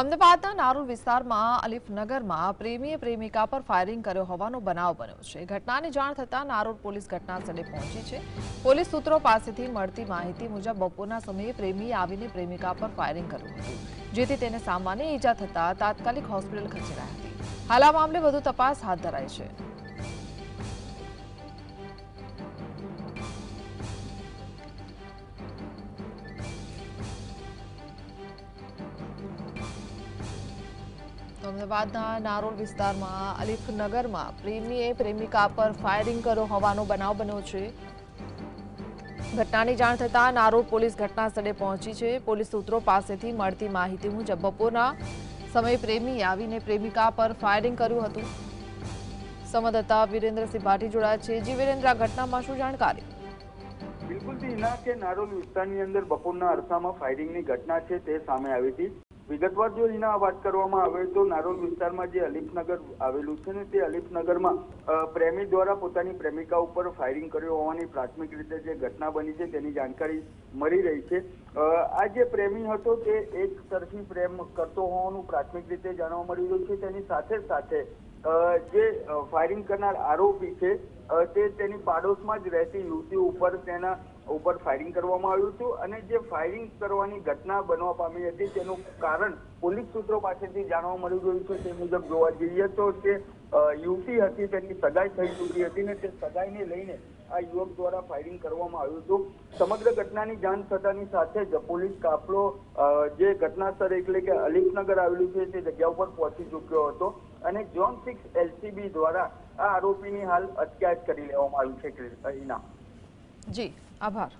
અમદાવાદના નારોલ વિસ્તારમાં અલીફનગરમાં પ્રેમીએ પ્રેમિકા પર ફાયરિંગ કર્યો હોવાનો બનાવ બન્યો છે. ઘટનાની જાણ થતાં નારોલ પોલીસ ઘટનાસ્થળે પહોંચી છે. પોલીસ સૂત્રો પાસેથી મળતી માહિતી મુજબ બપોરના સમયે પ્રેમીએ આવીને પ્રેમિકા પર ફાયરિંગ કર્યું હતું, જેથી તેને સામાન્ય ઈજા થતાં તાત્કાલિક હોસ્પિટલ ખસેડાઈ હતી. હાલ આ મામલે વધુ તપાસ હાથ ધરાઈ છે. અમદાવાદના નારોલ વિસ્તારમાં અલીફનગરમાં પ્રેમીએ પ્રેમિકા પર ફાયરિંગ કર્યો હોવાનો બનાવ બન્યો છે. ઘટનાની જાણ થતાં નારોલ પોલીસ ઘટના સ્થળે પહોંચી છે. પોલીસ સૂત્રો પાસેથી મળતી માહિતી મુજબ બપોરના સમયે પ્રેમી આવીને પ્રેમિકા પર ફાયરિંગ કર્યું હતું. સંવાદદાતા વિરેન્દ્રસિંહ ભાટી જોડાયા છે. જી વિરેન્દ્ર, આ ઘટનામાં શું જાણકારી? બિલકુલ હિના કે નારોલ વિસ્તારની અંદર બપોરના અરસામાં ફાયરિંગની ઘટના છે તે સામે આવી હતી. વિગતવાર જો એના વાત કરવામાં આવે તો નારોલ વિસ્તારમાં જે અલીફનગર આવેલું છે ને તે અલીફનગરમાં પ્રેમી દ્વારા પોતાની પ્રેમિકા ઉપર ફાયરિંગ કર્યું હોવાની પ્રાથમિક રીતે જે ઘટના બની છે તેની જાણકારી મળી રહી છે. આ જે પ્રેમી હતો તે એક તરફી પ્રેમ કરતો હોવાનું પ્રાથમિક રીતે જાણવા મળી રહ્યું છે. તેની સાથે સાથે જે ફાયરિંગ કરનાર આરોપી છે તે તેની પાડોશમાં જ રહેતી યુવતી ઉપર તેના ઉપર ફાયરિંગ કરવામાં આવ્યું હતું અને જે ફાયરિંગ કરવાની ઘટના બનવા પામી હતી તેનું કારણ પોલીસ સૂત્રો પાસેથી જાણવા મળી રહ્યું છે. તે મુજબ જોવા જઈએ તો તે યુવતી હતી તેની સગાઈ થઈ ચૂકી હતી ને તે સગાઈને લઈને આ યુવક દ્વારા ફાયરિંગ કરવામાં આવ્યું હતું. સમગ્ર ઘટનાની જાણ થતાની સાથે જ પોલીસ કાફલો જે ઘટના સ્થળ એટલે કે અલીફનગર આવેલું છે તે જગ્યા ઉપર પહોંચી ચૂક્યો હતો. અને ઝોન સિક્સ એલસીબી દ્વારા આ આરોપીની હાલ અટકાયત કરી લેવામાં આવી છે અહીંના જી, આભાર.